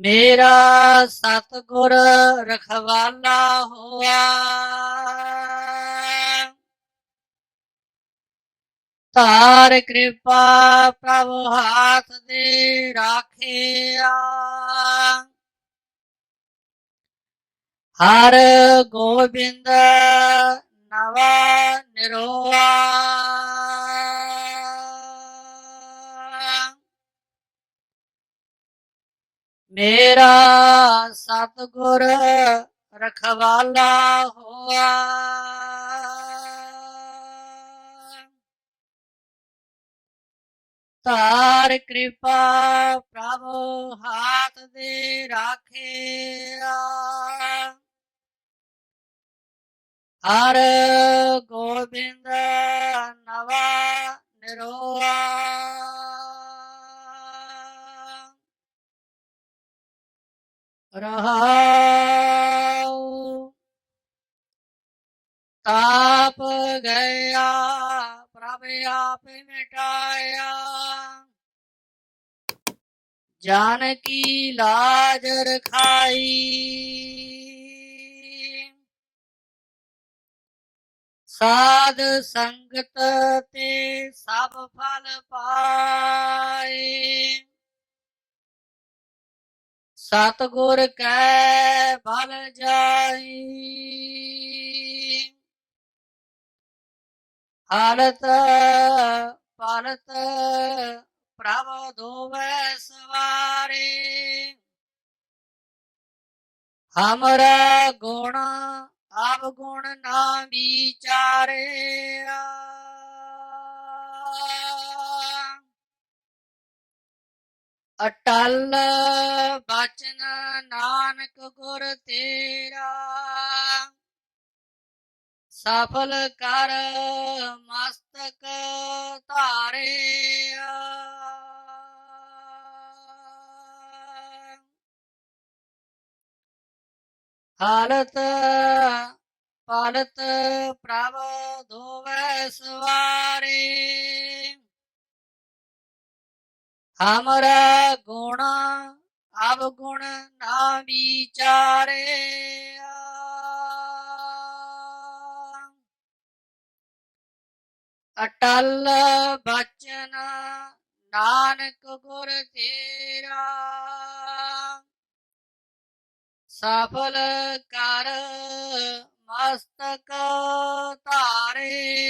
ਮੇਰਾ ਸਤਗੁਰ ਰਖਵਾਲਾ ਹੋਆ। ਤਾਰ ਕਿਰਪਾ ਪ੍ਰਭ ਹਾਥ ਦੇ ਰਾਖਿਆ। ਹਰ ਗੋਬਿੰਦ ਨਵਾ ਨਿਰੋਆ। ਮੇਰਾ ਸਤਗੁਰ ਰਖਵਾਲਾ ਹੋਆ। ਤਾਰ ਕਿਰਪਾ ਪ੍ਰਭ ਹਾਥ ਦੇ ਰਾਖਿਆ। ਹਰ ਗੋਬਿੰਦ ਨਵਾ ਨਿਰੋਆ। ਰਹਾਉ ਤਾਪ ਗਿਆ ਪ੍ਰਭ ਆਪ ਮਿਟਾਇਆ ਜਾਨ ਕੀ ਲਾਜ ਰਖਾਈ ਸਾਧ ਸੰਗਤ ਤੇ ਸਭ ਫਲ ਪਾਏ ਸਤਗੁਰ ਕੈ ਬਲ ਜਾਈ। ਹਾਲਤ ਪਾਲਤ ਪ੍ਰਭ ਦੋਵੈ ਸਵਾਰੇ। ਹਮਰਾ ਗੁਣ ਆਪ ਗੁਣ ਨਾ ਵਿਚਾਰੇ। ਅਟਲ ਬਚਨ ਨਾਨਕ ਗੁਰ ਤੇਰਾ। ਸਫਲ ਕਰ ਮਸਤਕ ਧਾਰੇ ਹਾਲਤ ਪਾਲਤ ਪ੍ਰਭ ਦੋਵੈ ਸਵਾਰੇ। ਹਮਰਾ ਗੁਣ ਅਬ ਨਾ ਵਿਚਾਰੇ। ਅਟਲ ਬਚਨ ਨਾਨਕ ਗੁਰ ਤੇਰਾ। ਸਫਲ ਕਰ ਮਸਤਕ ਧਾਰੇ।